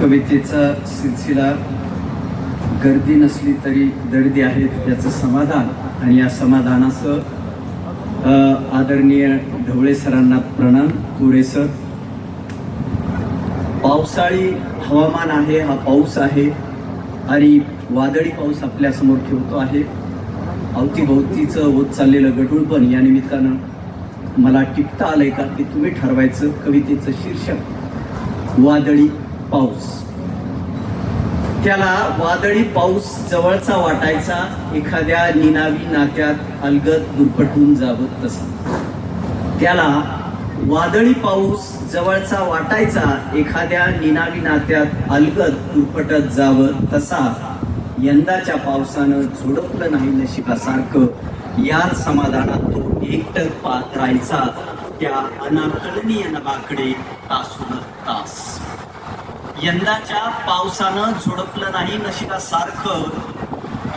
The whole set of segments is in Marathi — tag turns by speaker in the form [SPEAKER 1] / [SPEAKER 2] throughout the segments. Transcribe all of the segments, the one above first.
[SPEAKER 1] कवितेचा सिलसिला गर्दी नसली तरी दर्दी आहेत याचं समाधान आणि या समाधानाचं आदरणीय ढवळे सरांना प्रणाम पुरे सर पावसाळी हवामान आहे हा पाऊस आहे आणि वादळी पाऊस आपल्यासमोर ठेवतो आहे. अवतीभोवतीचं होत चाललेलं गढूळ पण या निमित्तानं मला टिपता आलंय का की तुम्ही ठरवायचं. कवितेचं शीर्षक वादळी पाऊस. त्याला वादळी पाऊस जवळचा वाटायचा एखाद्या निनावी नात्यात अलगद दुर्पटून जावं तसा. त्याला वादळी पाऊस जवळचा वाटायचा एखाद्या निनावी नात्यात अलगद दुर्पटत जावं तसा यंदाच्या पावसानं झोडपलं नाही नशिबासारखं. याच समाधानात तो एकटक पाहत राहायचा त्या अनाकलनीय नबाकडे तासून तास. यंदाच्या पावसानं झोडपलं नाही नशिबासारखं.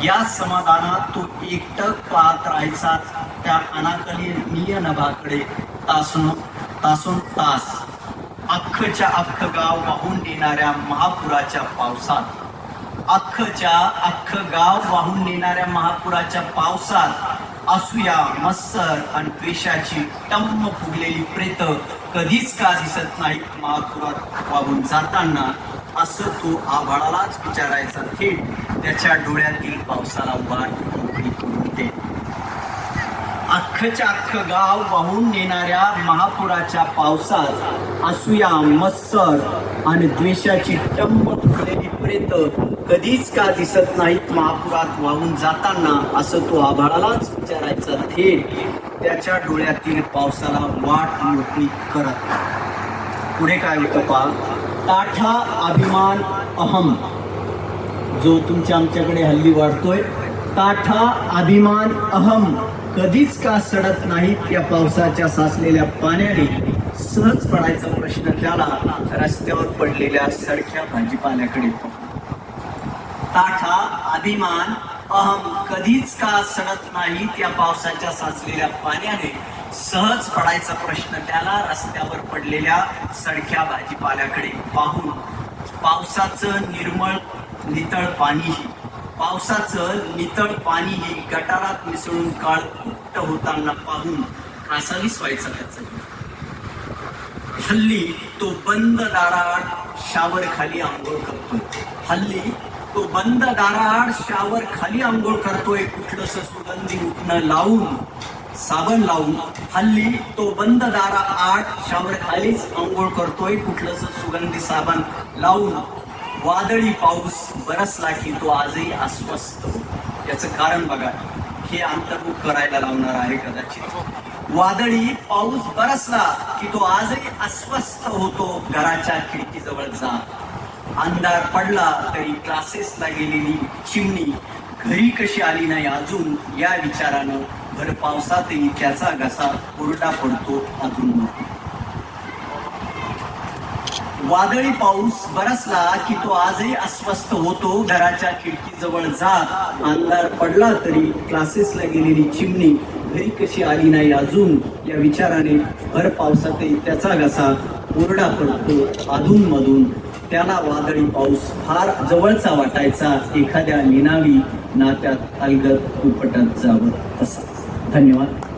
[SPEAKER 1] या समाधानात तो एकटक पाहत राहायचा त्या अनाकलनीय नभाकडे तासून तासून तास. अख्खच्या अख्ख गाव वाहून नेणाऱ्या महापुराच्या पावसात. अख्खच्या अख्ख गाव वाहून नेणाऱ्या महापुराच्या पावसात असूया मत्सर आणि द्वेषाची टम्म फुगलेली प्रेत कधीच का दिसत नाही महापुरात वाहून जाताना? असं तो आभाळालाच विचारायचा थेट. त्याच्या डोळ्यातील पावसाला वाट मोकळी करून देत. अख्खच्या अख्खं गाव वाहून नेणाऱ्या महापुराच्या पावसात असूया मत्सर आणि द्वेषाची टंब फुटलेली प्रेत कधीच का दिसत नाहीत महापुरात वाहून जाताना असं तो आभाळालाच विचारायचा थेट. त्याच्या डोळ्यातील पावसाला वाट मोकळी करत. पुढे काय होतं पा ताठा अभिमान अहम. जो तुमच्या आमच्याकडे हल्ली वाढतोय. ताठा अभिमान अहम. कधीच का सडत नाहीत या पावसाच्या साचलेल्या पाण्याने? सहज पडायचा प्रश्न त्याला रस्त्यावर पडलेल्या सडक्या भाजीपाल्याकडे ताठा अभिमान अहम कधीच का सडत नाहीत या पावसाच्या साचलेल्या पाण्याने? सहज पडायचा प्रश्न त्याला रस्त्यावर पडलेल्या सडक्या भाजीपाल्याकडे पाहून पावसाचं निर्मळ नितळ पाणीही. पावसाचं नितळ पाणी हे गटारात मिसळून काळ कुट्ट होताना पाहून कासावीस व्हायचा त्याचा. हल्ली तो बंद दाराआड शावर खाली आंघोळ करतोय. हल्ली तो बंद दाराआड शावर खाली आंघोळ करतोय कुठलंस सुगंधी उठणं लावून साबण लावून. हल्ली तो बंद दारा आड शावर खालीच आंघोळ करतोय कुठलंस सुगंधी साबण लावून. वादळी पाऊस बरसला की तो आजही अस्वस्थ याचं कारण बघा हे अंतर्मुख करायला लावणार आहे कदाचित. वादळी पाऊस बरसला की तो आजही अस्वस्थ होतो घराच्या खिडकीजवळ जा अंधार पडला तरी क्लासेसला गेलेली चिमणी घरी कशी आली नाही अजून या विचारानं भर पावसातही त्याचा घसा कोरडा पडतो अजून. वादळी पाऊस बरसला की तो आजही अस्वस्थ होतो. घराच्या खिडकीजवळ जात अंधार पडला तरी क्लासेसला गेलेली चिमणी घरी कशी आली नाही अजून? या विचाराने भर पावसातही त्याचा घसा कोरडा पडतो अधूनमधून. त्याला वादळी पाऊस फार जवळचा वाटायचा. एखाद्या निनावी नात्यात अलगत उपटत जावं तसा धन्यवाद.